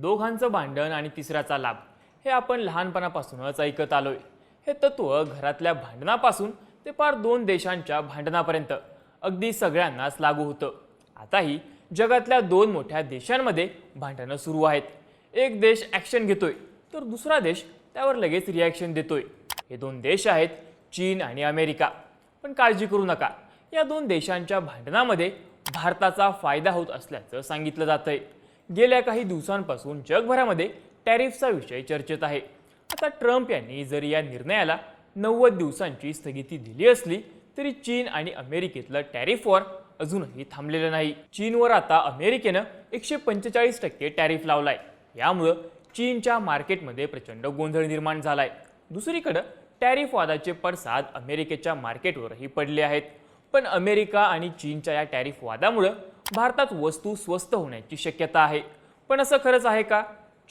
दोघांचं भांडण आणि तिसऱ्याचा लाभ. हे आपण लहानपणापासूनच ऐकत आलोय. हे तत्व घरातल्या भांडणापासून ते पार दोन देशांच्या भांडणापर्यंत. अगदी सगळ्यांनाच लागू होतं. आताही जगातल्या दोन मोठ्या देशांमध्ये भांडणं सुरू आहेत. एक देश ॲक्शन घेतोय तर दुसरा देश त्यावर लगेच रिॲक्शन देतोय. हे दोन देश आहेत चीन आणि अमेरिका. पण काळजी करू नका. या दोन देशांच्या भांडणामध्ये भारताचा फायदा होत असल्याचं सांगितलं जातंय. गेल्या काही दिवसांपासून जगभरामध्ये टॅरिफचा विषय चर्चेत आहे. आता ट्रम्प यांनी जरी या निर्णयाला नव्वद दिवसांची स्थगिती दिली असली तरी चीन आणि अमेरिकेतलं टॅरिफ वॉर अजूनही थांबलेलं नाही. चीनवर आता अमेरिकेनं एकशे पंचेचाळीस टक्के टॅरिफ लावलाय. यामुळं चीनच्या मार्केटमध्ये प्रचंड गोंधळ निर्माण झालाय. दुसरीकडं टॅरिफ वादाचे पडसाद अमेरिकेच्या मार्केटवरही पडले आहेत. पण अमेरिका आणि चीनच्या या टॅरिफ वादामुळं भारतात वस्तू स्वस्त होण्याची शक्यता आहे. पण असं खरंच आहे का?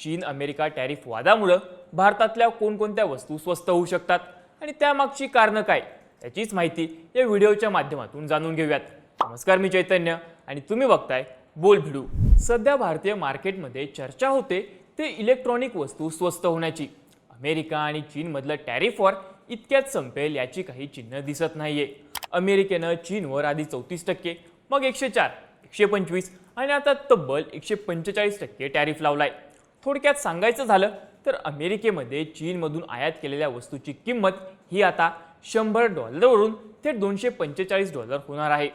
चीन अमेरिका टॅरिफ वादामुळं भारतातल्या कोणकोणत्या वस्तू स्वस्त होऊ शकतात? आणि त्यामागची कारणं काय? याचीच माहिती या व्हिडिओच्या माध्यमातून जाणून घेऊयात. नमस्कार मी चैतन्य आणि तुम्ही बघताय बोल भिडू. सध्या भारतीय मार्केटमध्ये चर्चा होते ते इलेक्ट्रॉनिक वस्तू स्वस्त होण्याची. अमेरिका आणि चीनमधलं टॅरिफ वॉर इतक्यात संपेल याची काही चिन्ह दिसत नाहीये. अमेरिकेनं चीनवर आधी चौतीस टक्के मग एकशे चार. एकशे पंचवीस आणि आता तब्बल एकशे पंचेचाळीस टक्के टॅरिफ लावलाय. थोडक्यात सांगायचं झालं तर अमेरिकेमध्ये चीनमधून आयात केलेल्या वस्तूची किंमत ही आता शंभर डॉलरवरून थेट दोनशे पंचेचाळीस डॉलर होणार आहे.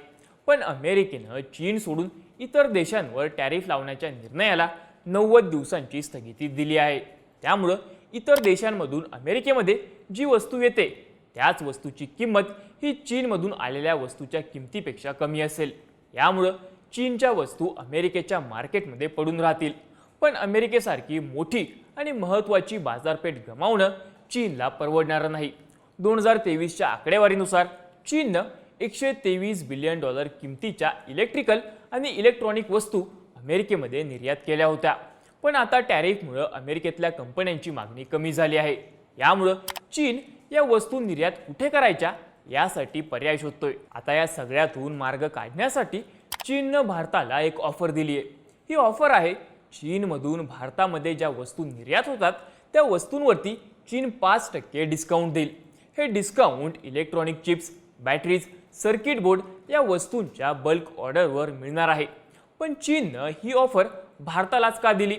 पण अमेरिकेनं चीन सोडून इतर देशांवर टॅरिफ लावण्याच्या निर्णयाला नव्वद दिवसांची स्थगिती दिली आहे. त्यामुळं इतर देशांमधून अमेरिकेमध्ये जी वस्तू येते त्याच वस्तूची किंमत ही चीनमधून आलेल्या वस्तूच्या किमतीपेक्षा कमी असेल. यामुळं चीनच्या वस्तू अमेरिकेच्या मार्केटमध्ये पडून राहतील. पण अमेरिकेसारखी मोठी आणि महत्त्वाची बाजारपेठ गमावणं चीनला परवडणारं नाही. दोन हजार तेवीसच्या आकडेवारीनुसार चीननं एकशे तेवीस बिलियन डॉलर किमतीच्या इलेक्ट्रिकल आणि इलेक्ट्रॉनिक वस्तू अमेरिकेमध्ये निर्यात केल्या होत्या. पण आता टॅरिफमुळं अमेरिकेतल्या कंपन्यांची मागणी कमी झाली आहे. यामुळं चीन या वस्तू निर्यात कुठे करायच्या यासाठी पर्याय शोधतोय. आता या सगळ्यातून मार्ग काढण्यासाठी चीननं भारताला एक ऑफर दिली आहे ही ऑफर आहे चीनमधून भारतामध्ये ज्या वस्तू निर्यात होतात त्या वस्तूंवरती चीन पाच टक्के डिस्काउंट देईल. हे discount electronic chips batteries circuit board या वस्तूंच्या बल्क ऑर्डरवर मिळणार आहे. पण चीननं ही ऑफर भारतालाच का दिली?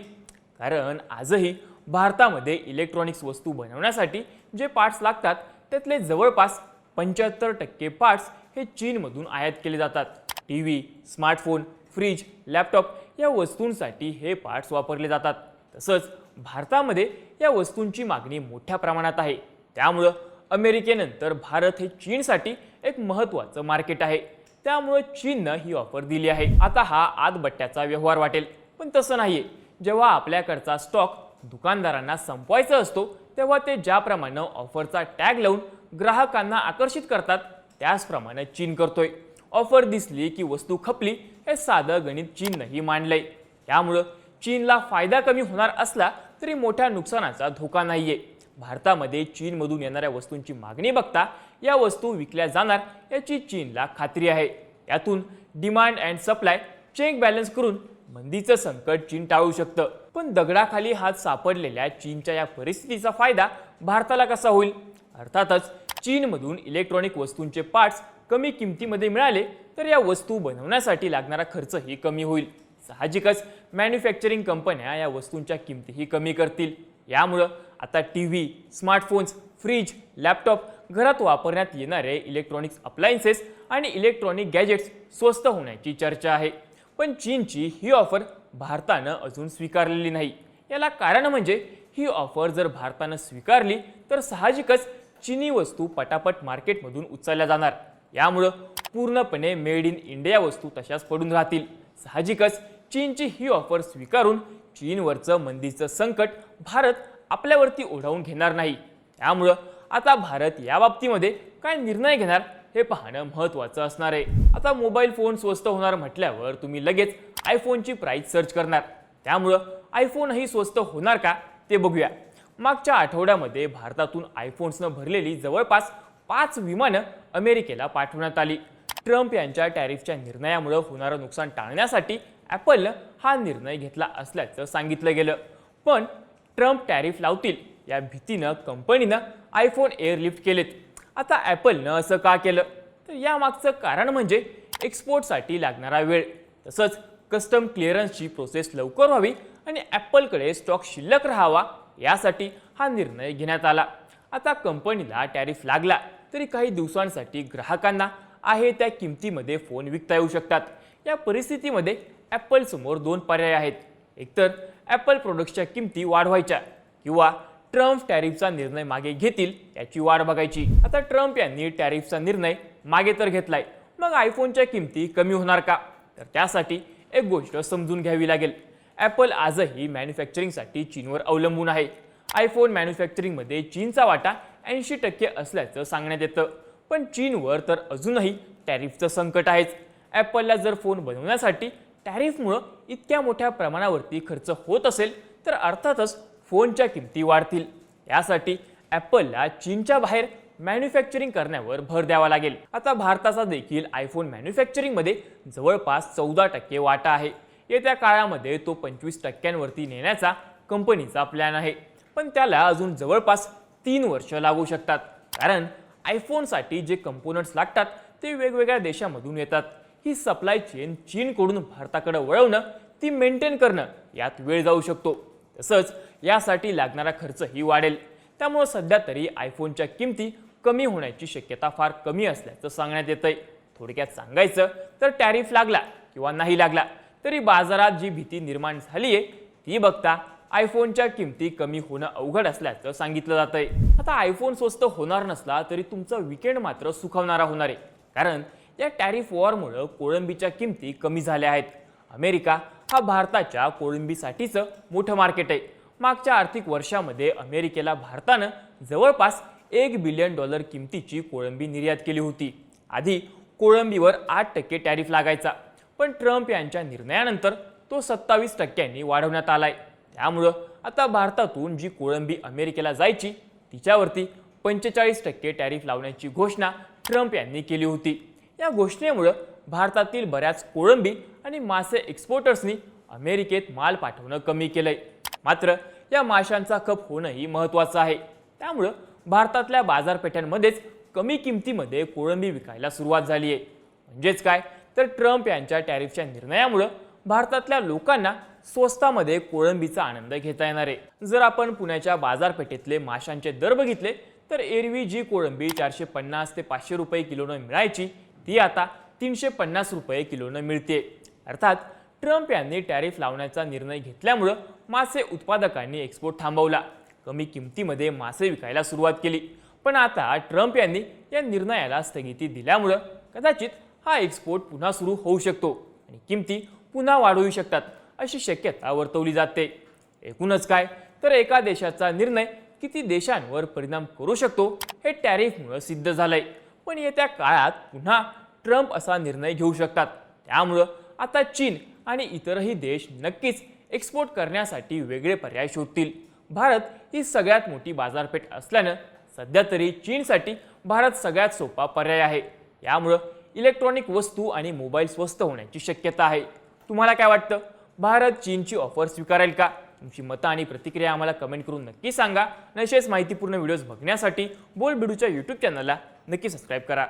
कारण आजही भारतामध्ये इलेक्ट्रॉनिक्स वस्तू बनवण्यासाठी जे पार्ट्स लागतात त्यातले जवळपास पंच्याहत्तर टक्के पार्ट्स हे चीनमधून आयात केले जातात. T V smartphone fridge laptop या वस्तूंसाठी हे पार्ट्स वापरले जातात. तसंच भारतामध्ये या वस्तूंची मागणी मोठ्या प्रमाणात आहे. त्यामुळं अमेरिकेनंतर भारत हे चीनसाठी एक महत्त्वाचं मार्केट आहे. त्यामुळं चीननं ही ऑफर दिली आहे. आता हा आतबट्ट्याचा व्यवहार वाटेल. पण तसं नाही आहे जेव्हा आपल्याकडचा स्टॉक दुकानदारांना संपवायचा असतो तेव्हा ते ज्याप्रमाणे ऑफरचा टॅग लावून ग्राहकांना आकर्षित करतात त्याचप्रमाणे चीन करतोय. ऑफर दिसली की वस्तू खपली हे साधं गणित चीननंही मांडलंय. त्यामुळं चीनला फायदा कमी होणार असला तरी मोठ्या नुकसानाचा धोका नाहीये. भारतामध्ये चीनमधून येणाऱ्या वस्तूंची मागणी बघता या वस्तू विकल्या जाणार याची चीनला खात्री आहे. यातून demand and supply check balance करून मंदीचं संकट चीन टाळू शकतं. पण दगडाखाली हात सापडलेल्या चीनच्या या परिस्थितीचा फायदा भारताला कसा होईल? अर्थातच चीनमधून इलेक्ट्रॉनिक वस्तूंचे पार्ट्स कमी किमतीमध्ये मिळाले तर या वस्तू बनवण्यासाठी लागणारा खर्चही कमी होईल. साहजिकच मॅन्युफॅक्चरिंग कंपन्या या वस्तूंच्या किमतीही कमी करतील. यामुळं आता T V smartphones fridge laptop घरात वापरण्यात येणारे इलेक्ट्रॉनिक्स अप्लायन्सेस आणि इलेक्ट्रॉनिक गॅजेट्स स्वस्त होण्याची चर्चा आहे. पण चीनची ही ऑफर भारतानं अजून स्वीकारलेली नाही. याला कारण म्हणजे ही ऑफर जर भारतानं स्वीकारली तर साहजिकच चिनी वस्तू पटापट मार्केटमधून उचलल्या जाणार. यामुळं पूर्णपणे मेड इन इंडिया वस्तू तशाच पडून राहतील. साहजिकच चीनची ही ऑफर स्वीकारून चीनवरचं मंदीचं संकट भारत आपल्यावरती ओढावून घेणार नाही. त्यामुळं आता भारत या बाबतीमध्ये काय निर्णय घेणार हे पाहणं महत्त्वाचं असणार आहे. आता मोबाईल फोन स्वस्त होणार म्हटल्यावर तुम्ही लगेच आयफोनची प्राईस सर्च करणार. त्यामुळं आयफोनही स्वस्त होणार का ते बघूया. मागच्या आठवड्यामध्ये भारतातून आयफोन्सनं भरलेली जवळपास पाच विमानं अमेरिकेला पाठवण्यात आली. ट्रम्प यांच्या टॅरिफच्या निर्णयामुळे होणारं नुकसान टाळण्यासाठी ॲपलनं हा निर्णय घेतला असल्याचं सांगितलं गेलं. पण ट्रम्प टॅरिफ लावतील या भीतीनं कंपनीनं आयफोन एअरलिफ्ट केलेत. आता ॲपलनं असं का केलं? तर यामागचं कारण म्हणजे एक्सपोर्टसाठी लागणारा वेळ. तसंच कस्टम क्लिअरन्सची प्रोसेस लवकर व्हावी आणि ॲपलकडे स्टॉक शिल्लक राहावा यासाठी हा निर्णय घेण्यात आला. आता कंपनीला टॅरिफ लागला तरी काही दिवसांसाठी ग्राहकांना आहे त्या किमतीमध्ये फोन विकता येऊ शकतात. या परिस्थितीमध्ये ॲपलसमोर दोन पर्याय आहेत. एकतर ॲपल प्रोडक्ट्सच्या किमती वाढवायच्या किंवा ट्रम्प टॅरिफचा निर्णय मागे घेतील याची वाट बघायची. आता ट्रम्प यांनी टॅरिफचा निर्णय मागे तर घेतलाय. मग आयफोनच्या किमती कमी होणार का? तर त्यासाठी एक गोष्ट समजून घ्यावी लागेल. ॲपल आजही मॅन्युफॅक्चरिंगसाठी चीनवर अवलंबून आहे. आयफोन मॅन्युफॅक्चरिंगमध्ये चीनचा वाटा ऐंशी टक्के असल्याचं सांगण्यात येतं. पण चीनवर तर अजूनही टॅरिफचं संकट आहेच. ॲपलला जर फोन बनवण्यासाठी टॅरिफमुळं इतक्या मोठ्या प्रमाणावरती खर्च होत असेल तर अर्थातच फोनच्या किमती वाढतील. यासाठी ॲपलला चीनच्या बाहेर मॅन्युफॅक्चरिंग करण्यावर भर द्यावा लागेल. आता भारताचा देखील आयफोन मॅन्युफॅक्चरिंगमध्ये जवळपास चौदा टक्के वाटा आहे. येत्या काळामध्ये तो पंचवीस टक्क्यांवरती नेण्याचा कंपनीचा प्लॅन आहे. पण त्याला अजून जवळपास तीन वर्ष लागू शकतात. कारण आयफोनसाठी जे कंपोनंट्स लागतात ते वेगवेगळ्या देशामधून येतात. ही सप्लाय चेन चीनकडून भारताकडे वळवणं ती मेंटेन करणं यात वेळ जाऊ शकतो. तसंच यासाठी लागणारा खर्चही वाढेल. त्यामुळं सध्या तरी आयफोनच्या किमती कमी होण्याची शक्यता फार कमी असल्याचं सांगण्यात येतंय. थोडक्यात सांगायचं तर टॅरिफ लागला किंवा नाही लागला. तरी बाजारात जी भीती निर्माण झाली आहे ती बघता आयफोनच्या किमती कमी होणं अवघड असल्याचं सांगितलं जातंय. आता आयफोन स्वस्त होणार नसला तरी तुमचा विकेंड मात्र सुखावणारा होणार आहे. कारण या टॅरिफ वॉरमुळं कोळंबीच्या किमती कमी झाल्या आहेत. अमेरिका हा भारताच्या कोळंबीसाठीचं मोठं मार्केट आहे. मागच्या आर्थिक वर्षामध्ये अमेरिकेला भारतानं जवळपास एक बिलियन डॉलर किमतीची कोळंबी निर्यात केली होती. आधी कोळंबीवर आठ टक्के टॅरिफ लागायचा. पण ट्रम्प यांच्या निर्णयानंतर तो सत्तावीस टक्क्यांनी वाढवण्यात आलाय. त्यामुळं आता भारतातून जी कोळंबी अमेरिकेला जायची तिच्यावरती पंचेचाळीस टक्के टॅरिफ लावण्याची घोषणा ट्रम्प यांनी केली होती. या घोषणेमुळं भारतातील बऱ्याच कोळंबी आणि मासे एक्सपोर्टर्सनी अमेरिकेत माल पाठवणं कमी केलंय. मात्र या माशांचा खप होणंही महत्त्वाचं आहे. त्यामुळं भारतातल्या बाजारपेठांमध्येच कमी किमतीमध्ये कोळंबी विकायला सुरुवात झाली आहे म्हणजेच काय? तर ट्रम्प यांच्या टॅरिफच्या निर्णयामुळं भारतातल्या लोकांना स्वस्तामध्ये कोळंबीचा आनंद घेता येणार आहे. जर आपण पुण्याच्या बाजारपेठेतले माशांचे दर बघितले तर एरवी जी कोळंबी चारशे पन्नास ते पाचशे रुपये किलोनं मिळायची ती आता तीनशे पन्नास रुपये किलोनं मिळते. अर्थात ट्रम्प यांनी टॅरिफ लावण्याचा निर्णय घेतल्यामुळं मासे उत्पादकांनी एक्सपोर्ट थांबवला. कमी किमतीमध्ये मासे विकायला सुरुवात केली. पण आता ट्रम्प यांनी या निर्णयाला स्थगिती दिल्यामुळं कदाचित हा एक्सपोर्ट पुन्हा सुरू होऊ शकतो आणि किमती पुन्हा वाढवू शकतात अशी शक्यता वर्तवली जाते. एकूणच काय? तर एका देशाचा निर्णय किती देशांवर परिणाम करू शकतो हे टॅरिफमुळं सिद्ध झालंय. पण येत्या काळात पुन्हा ट्रम्प असा निर्णय घेऊ शकतात. त्यामुळं आता चीन आणि इतरही देश नक्कीच एक्सपोर्ट करण्यासाठी वेगळे पर्याय शोधतील. भारत ही सगळ्यात मोठी बाजारपेठ असल्यानं सध्या तरी चीनसाठी भारत सगळ्यात सोपा पर्याय आहे. यामुळं इलेक्ट्रॉनिक वस्तू आणि मोबाईल स्वस्त होण्याची शक्यता आहे. तुम्हाला काय वाटतं? भारत चीनची ऑफर स्वीकारेल का? तुमची मतं आणि प्रतिक्रिया आम्हाला कमेंट करून नक्की सांगा. नशेच माहितीपूर्ण व्हिडिओज बघण्यासाठी बोल बिडूच्या यूट्यूब चॅनलला नक्की सबस्क्राईब करा.